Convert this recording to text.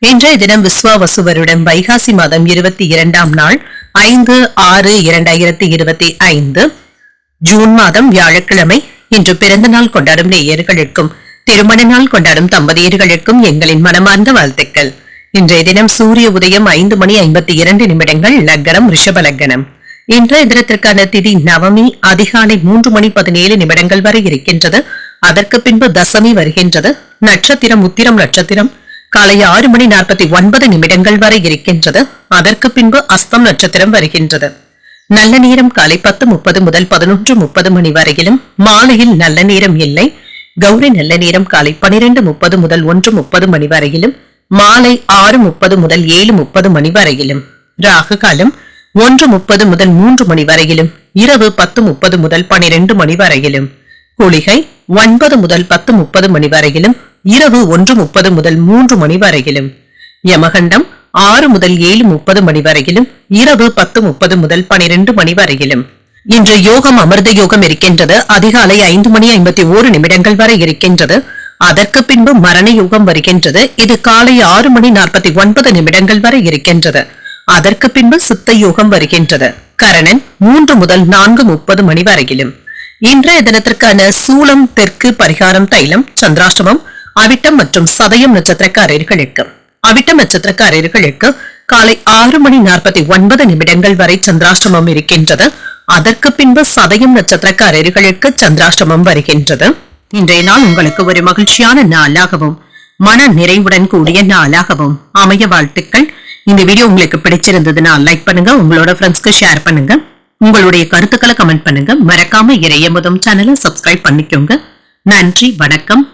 இன்றைய தினம் விஸ்வாவசு வருடம் வைகாசி மாதம் இருபத்தி இரண்டாம் நாள் ஐந்து ஆறு இரண்டாயிரத்தி இருபத்தி ஐந்து. ஜூன் மாதம் வியாழக்கிழமை. இன்று பிறந்த நாள் கொண்டாடும் நேயர்களுக்கும் திருமண நாள் கொண்டாடும் தம்பதியர்களுக்கும் எங்களின் மனமார்ந்த வாழ்த்துக்கள். இன்றைய தினம் சூரிய உதயம் ஐந்து மணி ஐம்பத்தி இரண்டு நிமிடங்கள் லக்கணம் ரிஷப லக்கணம். இன்றைய தினத்திற்கான திதி நவமி அதிகாலை மூன்று மணி பதினேழு நிமிடங்கள் வரை இருக்கின்றது. அதற்கு பின்பு தசமி வருகின்றது. நட்சத்திரம் உத்திரம் நட்சத்திரம். காலை ஆறு மணி நாற்பத்தி ஒன்பது நிமிடங்கள் வரை இருக்கின்றது. அதற்கு பின்பு அஸ்தம் நட்சத்திரம் வருகின்றது. நல்ல நேரம் காலை பத்து முப்பது முதல் பதினொன்று முப்பது மணி வரையிலும் மாலையில் நல்ல நேரம் இல்லை. கௌரி நல்ல நேரம் காலை பனிரெண்டு முப்பது முதல் ஒன்று முப்பது மணி வரையிலும் மாலை ஆறு முப்பது முதல் ஏழு முப்பது மணி வரையிலும். ராகு காலம் ஒன்று முப்பது முதல் மூன்று மணி வரையிலும் இரவு பத்து முப்பது முதல் பனிரெண்டு மணி வரையிலும். குளிகை ஒன்பது முதல் பத்து முப்பது மணி வரையிலும் இரவு ஒன்று முப்பது முதல் மூன்று மணி வரையிலும். யமகண்டம் ஆறு முதல் ஏழு முப்பது மணி வரையிலும் இரவு பத்து முப்பது முதல் பனிரெண்டு மணி வரையிலும். இன்று யோகம் அமிர்த யோகம் இருக்கின்றது. அதிகாலை ஐந்து மணி ஐம்பத்தி ஓரு நிமிடங்கள் வரை இருக்கின்றது. அதற்கு பின்பு மரண யோகம் வருகின்றது. இது காலை ஆறு மணி நாற்பத்தி ஒன்பது நிமிடங்கள் வரை இருக்கின்றது. அதற்கு பின்பு சித்த யோகம் வருகின்றது. கரணன் மூன்று முதல் நான்கு முப்பது மணி வரையிலும். இன்றைய தினத்திற்கான சூளம் தெற்கு பரிகாரம் தைலம் சந்திராஷ்டமம் அவிட்டம் மற்றும் சதயம் நட்சத்திரக்காரர்களுக்கு. அவிட்டம் நட்சத்திரக்காரர்களுக்கு காலை ஆறு மணி நாற்பத்தி ஒன்பது நிமிடங்கள் வரை சந்திராஷ்டமம் இருக்கின்றது. அதற்கு பின்பு சதயம் நட்சத்திரக்காரர்களுக்கு சந்திராஷ்டமம் வருகின்றது. இன்றைய நாள் உங்களுக்கு ஒரு மகிழ்ச்சியான நாளாகவும் மன நிறைவுடன் கூடிய நாளாகவும் அமைய வாழ்த்துக்கள். இந்த வீடியோ உங்களுக்கு பிடிச்சிருந்ததுன்னா லைக் பண்ணுங்க உங்களோட ஃப்ரெண்ட்ஸ்க்கு ஷேர் பண்ணுங்க. உங்களுடைய கருத்துக்களை கமெண்ட் பண்ணுங்க. மறக்காம இறையமுதம் சேனலை சப்ஸ்கிரைப் பண்ணிக்கோங்க. நன்றி வணக்கம்.